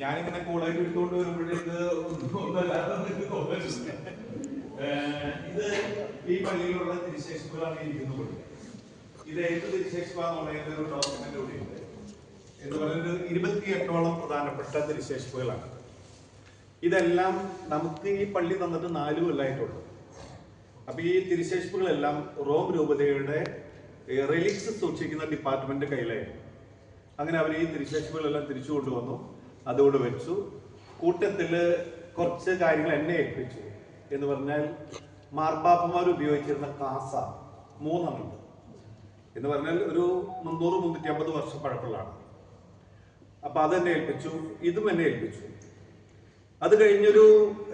ഞാനിങ്ങനെ കൂളായിട്ട് എടുത്തുകൊണ്ട് വരുമ്പോഴേക്ക്. ഏഹ് ഇത് ഈ പള്ളിയിലുള്ള തിരിശേഷിപ്പുകളാണ് ഇരിക്കുന്ന പള്ളി ഇത് ഏത് തിരുശേഷിപ്പാന്നുള്ളതിന്റെ ഒരു ഡോക്യുമെന്റ് കൂടി ഉണ്ട് എന്ന് പറയുന്നത് ഇരുപത്തിയെട്ടോളം പ്രധാനപ്പെട്ട തിരിശേഷിപ്പുകളാണ്. ഇതെല്ലാം നമുക്ക് ഈ പള്ളി തന്നിട്ട് നാല് കൊല്ലായിട്ടുള്ളൂ. അപ്പൊ ഈ തിരിശേഷിപ്പുകളെല്ലാം റോം രൂപതയുടെ റിലിക്സ് സൂക്ഷിക്കുന്ന ഡിപ്പാർട്ട്മെന്റ് കയ്യിലായിരുന്നു. അങ്ങനെ അവർ ഈ തിരിശേഷിപ്പുകളെല്ലാം തിരിച്ചു കൊണ്ടുവന്നു അതുകൊണ്ട് വെച്ചു. കൂട്ടത്തിൽ കുറച്ച് കാര്യങ്ങൾ എന്നെ ഏൽപ്പിച്ചു. എന്ന് പറഞ്ഞാൽ മാർപ്പാപ്പമാർ ഉപയോഗിച്ചിരുന്ന കാസ മൂന്നെണ്ണം എന്ന് പറഞ്ഞാൽ ഒരു മുന്നൂറ് മുന്നൂറ്റി അമ്പത് വർഷം പഴക്കമുള്ളതാണ്. അപ്പൊ അതെന്നെ ഏൽപ്പിച്ചു ഇതും എന്നെ ഏൽപ്പിച്ചു. അത് കഴിഞ്ഞൊരു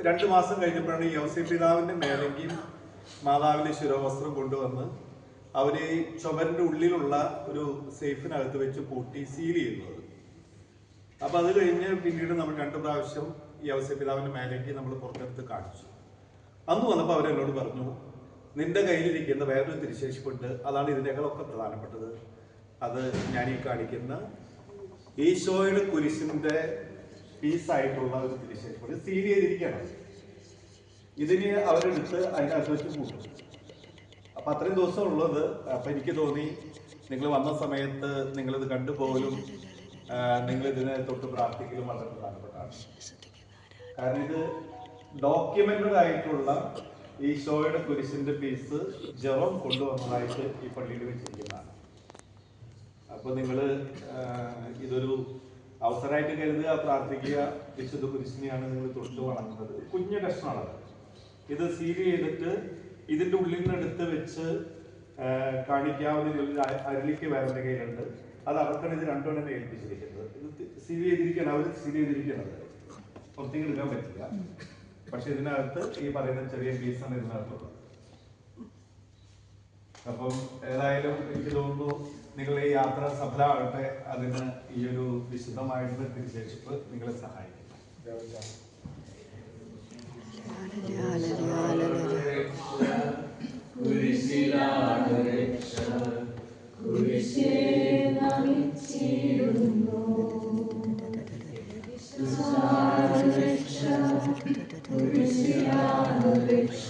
രണ്ട് മാസം കഴിഞ്ഞപ്പോഴാണ് യോസി പിതാവിന്റെ മേലെങ്കിൽ മാതാവിന്റെ ശിരോവസ്ത്രം കൊണ്ടുവന്ന് അവർ ചുമരിന്റെ ഉള്ളിലുള്ള ഒരു സേഫിനകത്ത് വെച്ച് പൂട്ടി സീൽ ചെയ്യുന്നത്. അപ്പൊ അത് കഴിഞ്ഞ് പിന്നീട് നമ്മൾ രണ്ട് പ്രാവശ്യം ഈ അവസ്ഥ പിതാവിന്റെ മേലേക്ക് നമ്മൾ പുറത്തെടുത്ത് കാണിച്ചു. അന്ന് വന്നപ്പോൾ അവരെന്നോട് പറഞ്ഞു നിന്റെ കയ്യിലിരിക്കുന്ന വേറൊരു തിരിശേഷിപ്പുണ്ട്. അതാണ് ഇതിനേക്കാളൊക്കെ പ്രധാനപ്പെട്ടത്. അത് ഞാൻ ഈ കാണിക്കുന്ന ഈശോയുടെ കുരിശിന്റെ പീസായിട്ടുള്ള ഒരു തിരിശേഷിപ്പുണ്ട്. സീൽ ചെയ്തിരിക്കണം ഇതിന് അവരെടുത്ത് അതിനകത്ത് വെച്ച് കൂട്ടും അപ്പൊ അത്രയും ദിവസം ഉള്ളത് അപ്പൊ എനിക്ക് തോന്നി നിങ്ങൾ വന്ന സമയത്ത് നിങ്ങളിത് കണ്ടുപോകലും നിങ്ങൾ ഇതിനെ തൊട്ട് പ്രാർത്ഥിക്കലും വളരെ പ്രധാനപ്പെട്ടാണ് കാരണം ഇത് ഡോക്യുമെന്റഡ് ആയിട്ടുള്ള ഈ ഷോയുടെ കുരിശിന്റെ പീസ് ജവം കൊണ്ടുവന്നതായിട്ട് ഈ പള്ളിയിൽ വെച്ചിരിക്കുന്നതാണ്. അപ്പൊ നിങ്ങൾ ഇതൊരു അവസരമായിട്ട് കരുതുക പ്രാർത്ഥിക്കുക വിശുദ്ധ കുരിശിനെയാണ് നിങ്ങൾ തൊട്ട് വണങ്ങുന്നത് കുഞ്ഞു കഷ്ണമാണ് ഇത് സീൽ ചെയ്തിട്ട് ഇതിന്റെ ഉള്ളിൽ നിന്ന് എടുത്ത് വെച്ച് കാണിക്കാവുന്ന ഒരു അരളിക്ക് വേറെ കയ്യിലുണ്ട്. അത് അവർക്കാണ് ഇത് രണ്ടും ഏൽപ്പിച്ചിരിക്കുന്നത്. ഇത് സീൽ ചെയ്തിരിക്കണം അവർ സീൽ ചെയ്തിരിക്കുന്നത് പുറത്തേക്ക് എടുക്കാൻ പറ്റില്ല. പക്ഷെ ഇതിനകത്ത് ഈ പറയുന്ന ചെറിയ പീസാണ് ഇതിനകത്തുള്ളത്. അപ്പം ഏതായാലും എനിക്ക് തോന്നുന്നു നിങ്ങൾ ഈ യാത്ര സഫലമാകട്ടെ. അതിന് ഈ ഒരു വിശദമായിട്ടുള്ള തിരിച്ചേഷിപ്പ് നിങ്ങളെ സഹായിക്കും.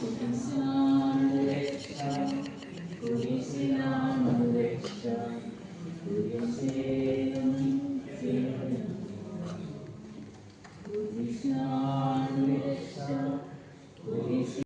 Thank you.